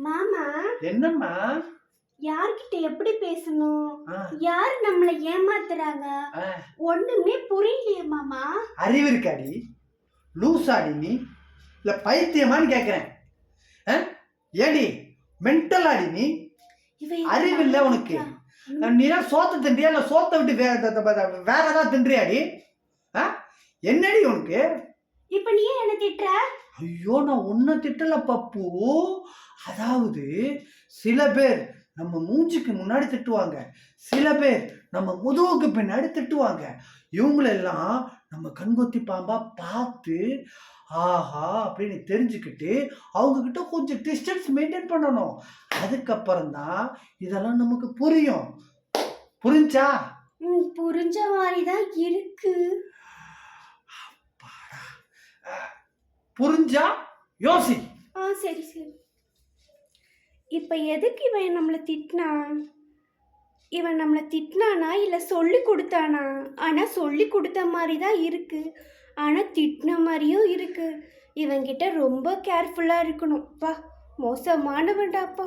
மாமா. என்னம்மா? யார்கிட்ட எப்படி பேசணும்? யார் நம்மளை ஏமாத்துறாங்க? ஒண்ணுமே புரியலையே மாமா. அறிவு இருக்காடி. லூசாடி நீ. இல்ல பைத்தியமான்னு கேக்குறேன்? ஏடி மென்டல் ஆடி நீ. அறிவு இல்ல உனக்கு? நீ சோத்த தின்றியா? இல்ல சோத்தை விட்டு வே- த- த- த- வேற ஏதாவது தின்றியாடி? என்னடி உனக்கு? இப்ப நீ என்ன திட்டுற? ஐயோ நான் ஒன்ன திட்டல பப்பு. அதாவது சில பேர் நம்ம மூஞ்சிக்கு முன்னாடி திட்டுவாங்க. சில பேர் நம்ம முதுகுக்கு பின்னாடி திட்டுவாங்க. இவங்களெல்லாம் நம்ம கண்கொத்தி பாம்பா பார்த்து ஆஹா அப்படின்னு தெரிஞ்சுக்கிட்டு அவங்க கிட்ட கொஞ்சம் டிஸ்டன்ஸ் மெயின்டைன் பண்ணணும். அதுக்கப்புறம் தான் இதெல்லாம் நமக்கு புரியும். புரிஞ்சா? புரிஞ்ச மாதிரி தான் இருக்கு. புரிஞ்சா யோசி. ஆ சரி சரி. இப்போ எதுக்கு இவன் நம்மளை திட்டினான் இவன் நம்மளை திட்டினானா இல்லை சொல்லி கொடுத்தானா? ஆனால் சொல்லி கொடுத்த மாதிரி தான் இருக்குது ஆனால் திட்டின மாதிரியும் இருக்குது இவங்கிட்ட ரொம்ப கேர்ஃபுல்லாக இருக்கணும். பா மோசமானவன்டாப்பா.